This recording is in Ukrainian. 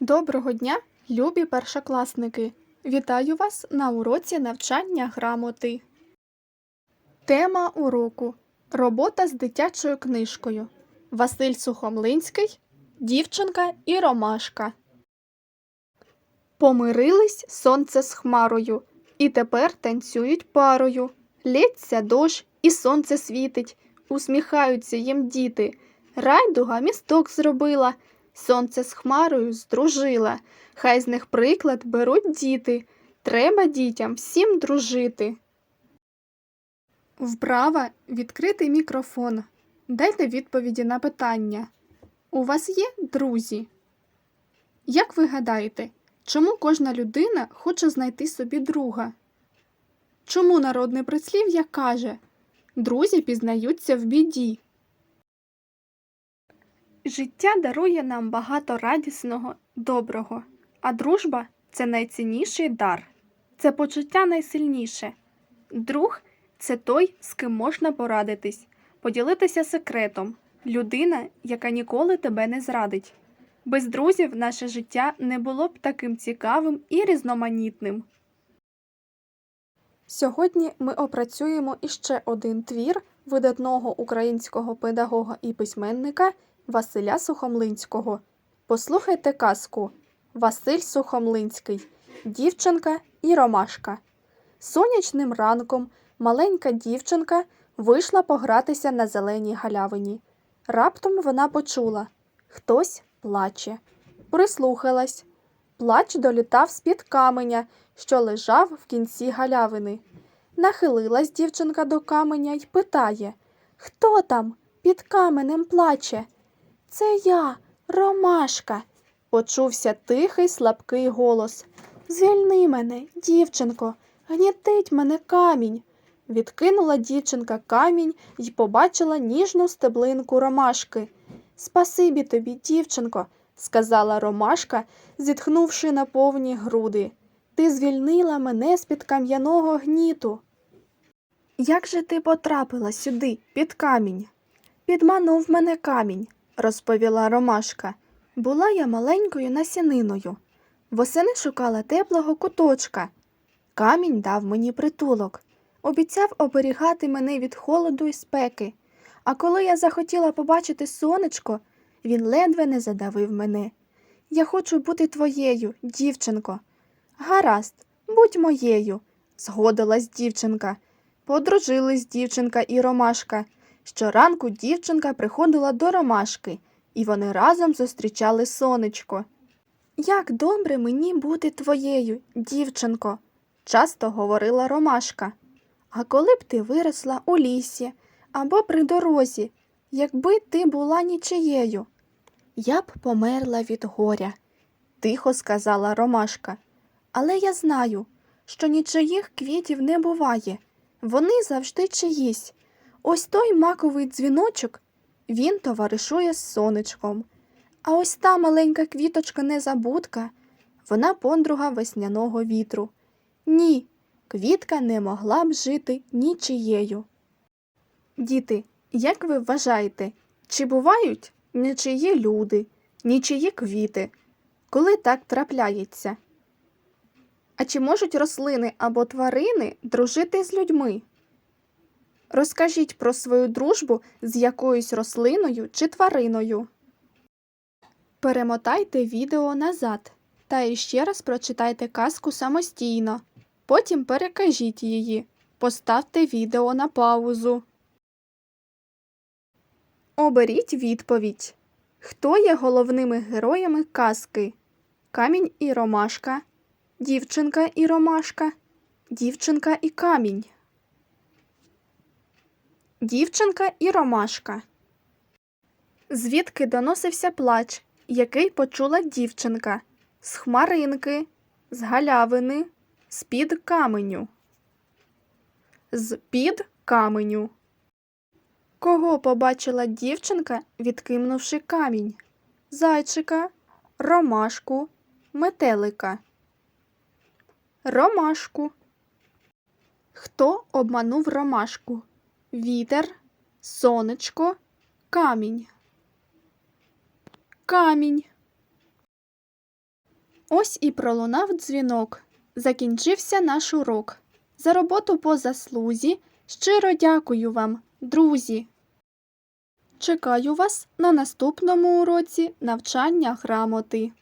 Доброго дня, любі першокласники! Вітаю вас на уроці навчання грамоти. Тема уроку Робота з дитячою книжкою. Василь Сухомлинський, Дівчинка і Ромашка. Помирились сонце з хмарою, і тепер танцюють парою. Лється дощ, і сонце світить, усміхаються їм діти. Райдуга місток зробила, сонце з хмарою здружила. Хай з них приклад беруть діти. Треба дітям всім дружити. Вправа відкритий мікрофон. Дайте відповіді на питання. У вас є друзі? Як ви гадаєте, чому кожна людина хоче знайти собі друга? Чому народне прислів'я каже Друзі пізнаються в біді? Життя дарує нам багато радісного, доброго, а дружба це найцінніший дар, це почуття найсильніше. Друг це той, з ким можна порадитись, поділитися секретом, людина, яка ніколи тебе не зрадить. Без друзів наше життя не було б таким цікавим і різноманітним. Сьогодні ми опрацюємо іще один твір видатного українського педагога і письменника Василя Сухомлинського. Послухайте казку Василь Сухомлинський, дівчинка і ромашка. Сонячним ранком маленька дівчинка вийшла погратися на зеленій галявині. Раптом вона почула хтось плаче. Прислухалась. Плач долітав з-під каменя, що лежав в кінці галявини. Нахилилась дівчинка до каменя й питає Хто там під каменем плаче? Це я, Ромашка. Почувся тихий слабкий голос. Звільни мене, дівчинко, гнітить мене камінь. Відкинула дівчинка камінь й побачила ніжну стеблинку ромашки. Спасибі тобі, дівчинко, сказала ромашка, зітхнувши на повні груди. Ти звільнила мене з-під кам'яного гніту. Як же ти потрапила сюди, під камінь? Підманув мене камінь, розповіла Ромашка. Була я маленькою насіниною. Восени шукала теплого куточка. Камінь дав мені притулок, обіцяв оберігати мене від холоду і спеки. А коли я захотіла побачити сонечко, він ледве не задавив мене. Я хочу бути твоєю, дівчинко. Гаразд, будь моєю, згодилась дівчинка. Подружились дівчинка і Ромашка. Щоранку дівчинка приходила до Ромашки, і вони разом зустрічали сонечко. Як добре мені бути твоєю, дівчинко, часто говорила Ромашка. А коли б ти виросла у лісі або при дорозі, якби ти була нічиєю? Я б померла від горя, тихо сказала Ромашка. Але я знаю, що нічиїх квітів не буває. Вони завжди чиїсь. Ось той маковий дзвіночок, він товаришує з сонечком. А ось та маленька квіточка незабудка, вона подруга весняного вітру. Ні, квітка не могла б жити нічиєю. Діти, як ви вважаєте, чи бувають нічиї люди, нічиї квіти? Коли так трапляється? А чи можуть рослини або тварини дружити з людьми? Розкажіть про свою дружбу з якоюсь рослиною чи твариною. Перемотайте відео назад та іще раз прочитайте казку самостійно. Потім перекажіть її. Поставте відео на паузу. Оберіть відповідь. Хто є головними героями казки? Камінь і ромашка, дівчинка і ромашка, дівчинка і камінь. Дівчинка і ромашка. Звідки доносився плач, який почула дівчинка? З хмаринки, з галявини, з-під каменю. З-під каменю. Кого побачила дівчинка, відкинувши камінь? Зайчика, ромашку, метелика. Ромашку. Хто обманув ромашку? Вітер, сонечко, камінь. Камінь. Ось і пролунав дзвінок. Закінчився наш урок. За роботу по заслузі щиро дякую вам, друзі. Чекаю вас на наступному уроці навчання грамоти.